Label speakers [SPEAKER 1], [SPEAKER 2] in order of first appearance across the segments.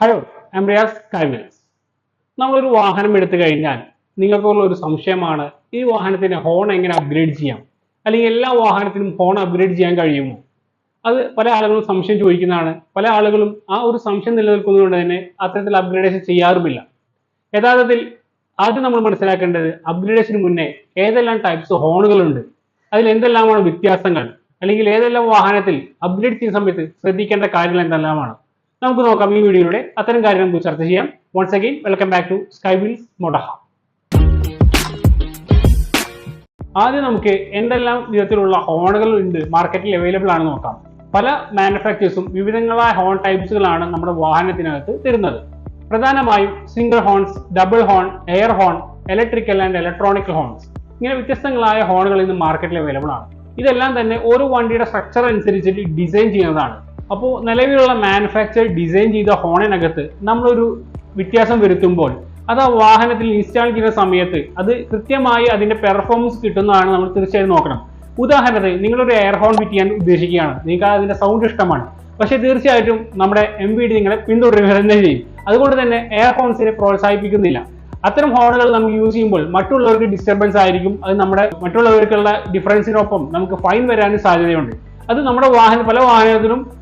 [SPEAKER 1] Hello എംബ്രിയാസ് കാവ്യസ് നമ്മളൊരു വാഹനം എടുത്തു കഴിഞ്ഞാൽ നിങ്ങൾക്കുള്ള ഒരു സംശയമാണ് ഈ വാഹനത്തിന് ഹോൺ എങ്ങനെ അപ്ഗ്രേഡ് ചെയ്യാം? അല്ലെങ്കിൽ എല്ലാ വാഹനത്തിനും ഹോൺ അപ്ഗ്രേഡ് ചെയ്യാൻ കഴിയുമോ? അത് പല ആളുകളും സംശയം ചോദിക്കുന്നതാണ്. പല ആളുകളും ആ ഒരു സംശയം നിലനിൽക്കുന്നതുകൊണ്ട് തന്നെ അത്തരത്തിൽ അപ്ഗ്രേഡേഷൻ ചെയ്യാറുമില്ല. യഥാർത്ഥത്തിൽ ആദ്യം നമ്മൾ മനസ്സിലാക്കേണ്ടത് അപ്ഗ്രേഡേഷന് മുന്നേ ഏതെല്ലാം ടൈപ്സ് ഹോണുകളുണ്ട് അതിൽ എന്തെല്ലാമാണ് വ്യത്യാസങ്ങൾ? അല്ലെങ്കിൽ ഏതെല്ലാം വാഹനത്തിൽ അപ്ഗ്രേഡ് ചെയ്യുന്ന സമയത്ത് ശ്രദ്ധിക്കേണ്ട കാര്യങ്ങൾ എന്തെല്ലാമാണ്? നമുക്ക് നോക്കാം ഈ വീഡിയോയിലൂടെ അത്തരം കാര്യങ്ങൾ നമുക്ക് ചർച്ച ചെയ്യാം. Once again welcome back to Sky Wills മൊഡഹ ആദ്യം നമുക്ക് എന്തെല്ലാം വിധത്തിലുള്ള ഹോണുകൾ ഉണ്ട് മാർക്കറ്റിൽ അവൈലബിൾ ആണ് നോക്കാം. പല മാനുഫാക്ചേഴ്സും വിവിധങ്ങളായ ഹോൺ ടൈപ്സുകളാണ് നമ്മുടെ വാഹനത്തിനകത്ത് തരുന്നത്. പ്രധാനമായും single horns double horn air horn electrical and electronic horns ഇങ്ങനെ വ്യത്യസ്തങ്ങളായ ഹോണുകൾ ഇന്ന് മാർക്കറ്റിൽ അവൈലബിൾ ആണ്. ഇതെല്ലാം തന്നെ ഓരോ വണ്ടിയുടെ സ്ട്രക്ചർ അനുസരിച്ചിട്ട് ഡിസൈൻ ചെയ്യുന്നതാണ്. അപ്പോൾ നിലവിലുള്ള മാനുഫാക്ചർ ഡിസൈൻ ചെയ്ത ഹോണിനകത്ത് നമ്മളൊരു വ്യത്യാസം വരുത്തുമ്പോൾ അത് ആ വാഹനത്തിൽ ഇൻസ്റ്റാൾ ചെയ്യുന്ന സമയത്ത് അത് കൃത്യമായി അതിന്റെ പെർഫോമൻസ് കിട്ടുന്നതാണ് നമ്മൾ തീർച്ചയായും നോക്കണം. ഉദാഹരണത്തിന് നിങ്ങളൊരു എയർ ഹോൺ ഫിറ്റ് ചെയ്യാൻ ഉദ്ദേശിക്കുകയാണ്. നിങ്ങൾക്ക് അതിന്റെ സൗണ്ട് ഇഷ്ടമാണ്. പക്ഷേ തീർച്ചയായിട്ടും നമ്മുടെ എം വി ഡി നിങ്ങളെ പിന്തുടരുക തന്നെ ചെയ്യും. അതുകൊണ്ട് തന്നെ എയർ ഹോൺസിനെ പ്രോത്സാഹിപ്പിക്കുന്നില്ല. അത്തരം ഹോണുകൾ നമുക്ക് യൂസ് ചെയ്യുമ്പോൾ മറ്റുള്ളവർക്ക് ഡിസ്റ്റർബൻസ് ആയിരിക്കും. അത് നമ്മുടെ മറ്റുള്ളവർക്കുള്ള ഡിഫറൻസിനൊപ്പം നമുക്ക് ഫൈൻ വരാനും സാധ്യതയുണ്ട്. അത് നമ്മുടെ വാഹനം പല വാഹനത്തിനും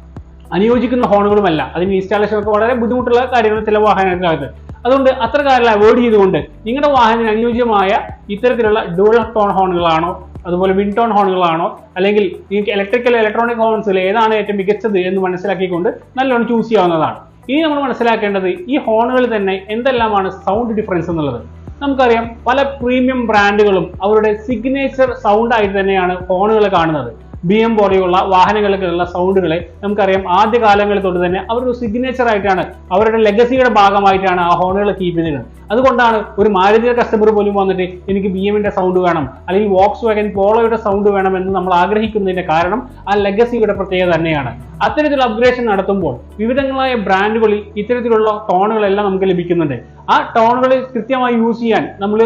[SPEAKER 1] അനുയോജിക്കുന്ന ഹോണുകളുമല്ല. അതിന് ഇൻസ്റ്റാളേഷൻ ഒക്കെ വളരെ ബുദ്ധിമുട്ടുള്ള കാര്യങ്ങൾ ചില വാഹനത്തിനകത്ത് അതുകൊണ്ട് അത്ര കാര്യങ്ങൾ അവോയ്ഡ് ചെയ്തുകൊണ്ട് നിങ്ങളുടെ വാഹനത്തിന് അനുയോജ്യമായ ഇത്തരത്തിലുള്ള ഡുവൽ ടോൺ ഹോണുകളാണോ അതുപോലെ വിൻ ടോൺ ഹോണുകളാണോ അല്ലെങ്കിൽ നിങ്ങൾക്ക് ഇലക്ട്രിക്കൽ ഇലക്ട്രോണിക് ഹോൺസിൽ ഏതാണ് ഏറ്റവും മികച്ചത് എന്ന് മനസ്സിലാക്കിക്കൊണ്ട് നല്ലോണം ചൂസ് ചെയ്യാവുന്നതാണ്. ഇനി നമ്മൾ മനസ്സിലാക്കേണ്ടത് ഈ ഹോണുകളിൽ തന്നെ എന്തെല്ലാമാണ് സൗണ്ട് ഡിഫറൻസ് എന്നുള്ളത്. നമുക്കറിയാം പല പ്രീമിയം ബ്രാൻഡുകളും അവരുടെ സിഗ്നേച്ചർ സൗണ്ട് ആയിട്ട് തന്നെയാണ് ഹോണുകൾ കാണുന്നത്. ബി എം പോലെയുള്ള വാഹനങ്ങൾക്കുള്ള സൗണ്ടുകളെ നമുക്കറിയാം. ആദ്യ കാലങ്ങളിൽ തൊട്ട് തന്നെ അവരൊരു സിഗ്നേച്ചർ ആയിട്ടാണ് അവരുടെ ലെഗസിയുടെ ഭാഗമായിട്ടാണ് ആ ഹോണുകൾ കീപ്പ് ചെയ്തിരുന്നത് അതുകൊണ്ടാണ് ഒരു മാരുതിയുടെ കസ്റ്റമർ പോലും വന്നിട്ട് എനിക്ക് ബി എമ്മിന്റെ സൗണ്ട് വേണം അല്ലെങ്കിൽ വോക്സ് വാഗൻ പോളോയുടെ സൗണ്ട് വേണം എന്ന് നമ്മൾ ആഗ്രഹിക്കുന്നതിന്റെ കാരണം ആ ലെഗസിയുടെ പ്രത്യേകത തന്നെയാണ്. അത്തരത്തിലുള്ള അപ്ഗ്രേഷൻ നടത്തുമ്പോൾ വിവിധങ്ങളായ ബ്രാൻഡുകളിൽ ഇത്തരത്തിലുള്ള ടോണുകളെല്ലാം നമുക്ക് ലഭിക്കുന്നുണ്ട്. ആ ടോണുകൾ കൃത്യമായി യൂസ് ചെയ്യാൻ നമ്മൾ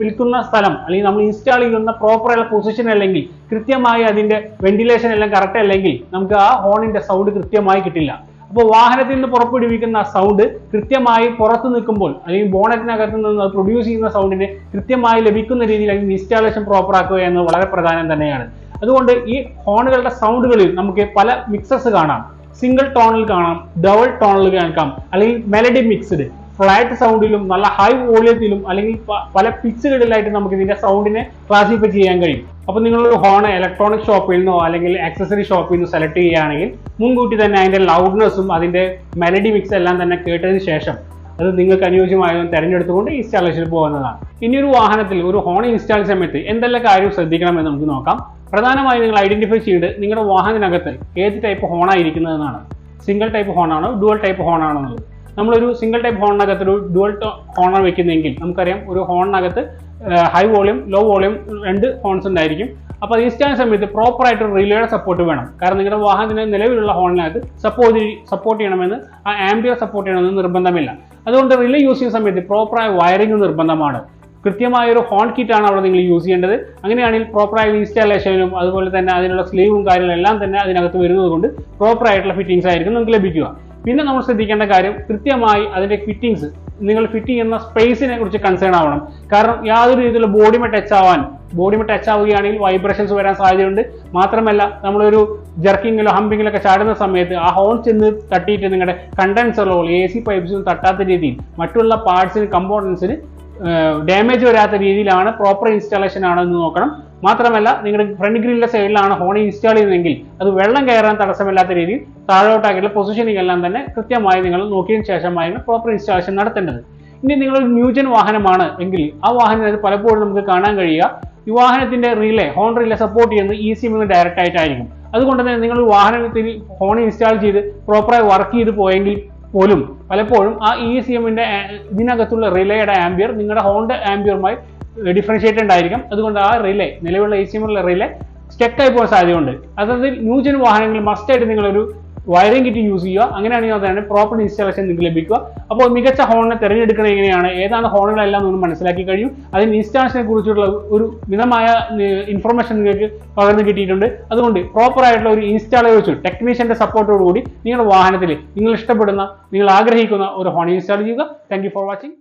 [SPEAKER 1] വിൽക്കുന്ന സ്ഥലം അല്ലെങ്കിൽ നമ്മൾ ഇൻസ്റ്റാൾ ചെയ്യുന്ന പ്രോപ്പർ ആയുള്ള പൊസിഷൻ അല്ലെങ്കിൽ കൃത്യമായി അതിന്റെ വെന്റിലേഷൻ എല്ലാം കറക്റ്റ് അല്ലെങ്കിൽ നമുക്ക് ആ ഹോണിന്റെ സൗണ്ട് കൃത്യമായി കിട്ടില്ല. അപ്പോൾ വാഹനത്തിൽ നിന്ന് പുറപ്പെടുവിക്കുന്ന സൗണ്ട് കൃത്യമായി പുറത്ത് നിൽക്കുമ്പോൾ അല്ലെങ്കിൽ ബോണറ്റിനകത്ത് നിന്ന് പ്രൊഡ്യൂസ് ചെയ്യുന്ന സൗണ്ടിന് കൃത്യമായി ലഭിക്കുന്ന രീതിയിൽ അതിന് ഇൻസ്റ്റാളേഷൻ പ്രോപ്പർ ആക്കുക എന്നത് വളരെ പ്രധാനം തന്നെയാണ്. അതുകൊണ്ട് ഈ ഹോണുകളുടെ സൗണ്ടുകളിൽ നമുക്ക് പല മിക്സസ് കാണാം. സിംഗിൾ ടോണിൽ കാണാം ഡബിൾ ടോണിൽ കേൾക്കാം. അല്ലെങ്കിൽ മെലഡി മിക്സ്ഡ് ഫ്ലാറ്റ് സൗണ്ടിലും നല്ല ഹൈ വോളിയത്തിലും അല്ലെങ്കിൽ പല പിച്ചുകളിലായിട്ട് നമുക്ക് ഇതിന്റെ സൗണ്ടിനെ ക്ലാസിഫൈ ചെയ്യാൻ കഴിയും. അപ്പോൾ നിങ്ങളൊരു ഹോൺ ഇലക്ട്രോണിക് ഷോപ്പിൽ നിന്നോ അല്ലെങ്കിൽ ആക്സസറി ഷോപ്പിൽ നിന്ന് സെലക്ട് ചെയ്യുകയാണെങ്കിൽ മുൻകൂട്ടി തന്നെ അതിന്റെ ലൗഡ്നെസ്സും അതിന്റെ മെലഡി മിക്സ് എല്ലാം തന്നെ കേട്ടതിന് ശേഷം അത് നിങ്ങൾക്ക് അനുയോജ്യമായതും തിരഞ്ഞെടുത്തുകൊണ്ട് ഇൻസ്റ്റാളേഷനിൽ പോകുന്നതാണ് ഇനി ഒരു വാഹനത്തിൽ ഒരു ഹോൺ ഇൻസ്റ്റാൾ സമയത്ത് എന്തെല്ലാം കാര്യം ശ്രദ്ധിക്കണമെന്ന് നമുക്ക് നോക്കാം. പ്രധാനമായും നിങ്ങൾ ഐഡന്റിഫൈ ചെയ്ത് നിങ്ങളുടെ വാഹനത്തിനകത്ത് ഏത് ടൈപ്പ് ഹോണായിരിക്കുന്നതെന്നാണ് സിംഗിൾ ടൈപ്പ് ഹോണാണോ ഡുവൽ ടൈപ്പ് ഹോണാണോ എന്നുള്ളത്. നമ്മളൊരു സിംഗിൾ ടൈപ്പ് ഹോണിനകത്ത് ഒരു ഡുവൽ ഹോണാണ് വെക്കുന്നതെങ്കിൽ നമുക്കറിയാം ഒരു ഹോണിനകത്ത് ഹൈ വോളിയം ലോ വോളിയം രണ്ട് ഹോൺസ് ഉണ്ടായിരിക്കും. അപ്പോൾ അത് ഇൻസ്റ്റാൻ സമയത്ത് പ്രോപ്പറായിട്ട് റിലേയുടെ സപ്പോർട്ട് വേണം. കാരണം നിങ്ങളുടെ വാഹനത്തിന് നിലവിലുള്ള ഹോണിനകത്ത് സപ്പോർട്ട് സപ്പോർട്ട് ചെയ്യണമെന്ന് ആ ആംബിയർ സപ്പോർട്ട് ചെയ്യണമെന്ന് നിർബന്ധമില്ല. അതുകൊണ്ട് റിലേ യൂസ് ചെയ്യുന്ന സമയത്ത് പ്രോപ്പറായ വയറിംഗ് നിർബന്ധമാണ്. കൃത്യമായ ഒരു ഹോൺ കിറ്റ് ആണ് അവിടെ നിങ്ങൾ യൂസ് ചെയ്യേണ്ടത്. അങ്ങനെയാണെങ്കിൽ പ്രോപ്പറായ ഇൻസ്റ്റാളേഷനും അതുപോലെ തന്നെ അതിനുള്ള സ്ലീവും കാര്യങ്ങളും എല്ലാം തന്നെ അതിനകത്ത് വരുന്നത് കൊണ്ട് പ്രോപ്പറായിട്ടുള്ള ഫിറ്റിംഗ്സ് ആയിരിക്കും നിങ്ങൾക്ക് ലഭിക്കുക. പിന്നെ നമ്മൾ ശ്രദ്ധിക്കേണ്ട കാര്യം കൃത്യമായി അതിന്റെ ഫിറ്റിംഗ്സ് നിങ്ങൾ ഫിറ്റ് ചെയ്യുന്ന സ്പേസിനെ കുറിച്ച് കൺസേൺ ആവണം. കാരണം യാതൊരു രീതിയിലുള്ള ബോഡിമെ ടച്ച് ആവാൻ ബോഡിമെ ടച്ച് ആവുകയാണെങ്കിൽ വൈബ്രേഷൻസ് വരാൻ സാധ്യതയുണ്ട്. മാത്രമല്ല നമ്മളൊരു ജർക്കിങ്ങിലോ ഹമ്പിങ്ങിലോ ഒക്കെ ചാടുന്ന സമയത്ത് ആ ഹോൺ ചെന്ന് തട്ടിയിട്ട് നിങ്ങളുടെ കണ്ടൻസറോ എ സി പൈപ്പ്സിനും തട്ടാത്ത രീതിയിൽ മറ്റുള്ള പാർട്സിന് കമ്പോണൻസിന് ഡാമേജ് വരാത്ത രീതിയിലാണ് പ്രോപ്പർ ഇൻസ്റ്റാളേഷൻ ആണോ എന്ന് നോക്കണം. മാത്രമല്ല നിങ്ങളുടെ ഫ്രണ്ട് ഗ്രില്ലിന്റെ സൈഡിലാണ് ഹോൺ ഇൻസ്റ്റാൾ ചെയ്യുന്നതെങ്കിൽ അത് വെള്ളം കയറാൻ തടസ്സമില്ലാത്ത രീതിയിൽ താഴോട്ടാക്കിയുള്ള പൊസിഷനിങ് എല്ലാം തന്നെ കൃത്യമായി നിങ്ങൾ നോക്കിയതിനു ശേഷമായിരുന്നു പ്രോപ്പർ ഇൻസ്റ്റാളേഷൻ നടത്തേണ്ടത്. ഇനി നിങ്ങളൊരു ന്യൂജൻ വാഹനമാണ് എങ്കിൽ ആ വാഹനത്തിന് പലപ്പോഴും നമുക്ക് കാണാൻ കഴിയുക. ഈ വാഹനത്തിന്റെ റീലേ ഹോൺ റീലേ സപ്പോർട്ട് ചെയ്യുന്നത് ഇ സി ഡയറക്റ്റ് ആയിട്ടായിരിക്കും. അതുകൊണ്ട് തന്നെ നിങ്ങൾ വാഹനത്തിൽ ഹോൺ ഇൻസ്റ്റാൾ ചെയ്ത് പ്രോപ്പറായി വർക്ക് ചെയ്ത് പോയെങ്കിൽ പോലും പലപ്പോഴും ആ ഇ സി എമ്മിന്റെ ഇതിനകത്തുള്ള റിലേയുടെ ആംബിയർ നിങ്ങളുടെ ഹോണ്ട് ആംബിയറുമായി ഡിഫറൻഷിയേറ്റ് ഉണ്ടായിരിക്കും. അതുകൊണ്ട് ആ റിലേ നിലവിലുള്ള എ സി എമ്മിലുള്ള റിലേ സ്റ്റെക്കായി പോകാൻ സാധ്യതയുണ്ട്. അതായത് ന്യൂജൻ വാഹനങ്ങളിൽ മസ്റ്റായിട്ട് നിങ്ങളൊരു വയറിംഗ് കിറ്റ് യൂസ് ചെയ്യുക. അങ്ങനെയാണെങ്കിൽ അതാണ് പ്രോപ്പർ ഇൻസ്റ്റാളേഷൻ നിങ്ങൾക്ക് ലഭിക്കുക. അപ്പോൾ മികച്ച ഹോണിനെ തിരഞ്ഞെടുക്കുന്നത് എങ്ങനെയാണ്? ഏതാണ് ഹോണുകളെല്ലാം നിങ്ങൾ മനസ്സിലാക്കി കഴിയും. അതിന് ഇൻസ്റ്റാളേഷനെ കുറിച്ചുള്ള ഒരു മിതമായ ഇൻഫർമേഷൻ നിങ്ങൾക്ക് പകർന്നു കിട്ടിയിട്ടുണ്ട്. അതുകൊണ്ട് പ്രോപ്പർ ആയിട്ടുള്ള ഒരു ഇൻസ്റ്റാളെ വെച്ച് ടെക്നീഷ്യന്റെ സപ്പോർട്ടോടുകൂടി നിങ്ങളുടെ വാഹനത്തിൽ നിങ്ങൾ ഇഷ്ടപ്പെടുന്ന നിങ്ങൾ ആഗ്രഹിക്കുന്ന ഒരു ഹോൺ ഇൻസ്റ്റാൾ ചെയ്യുക. Thank for watching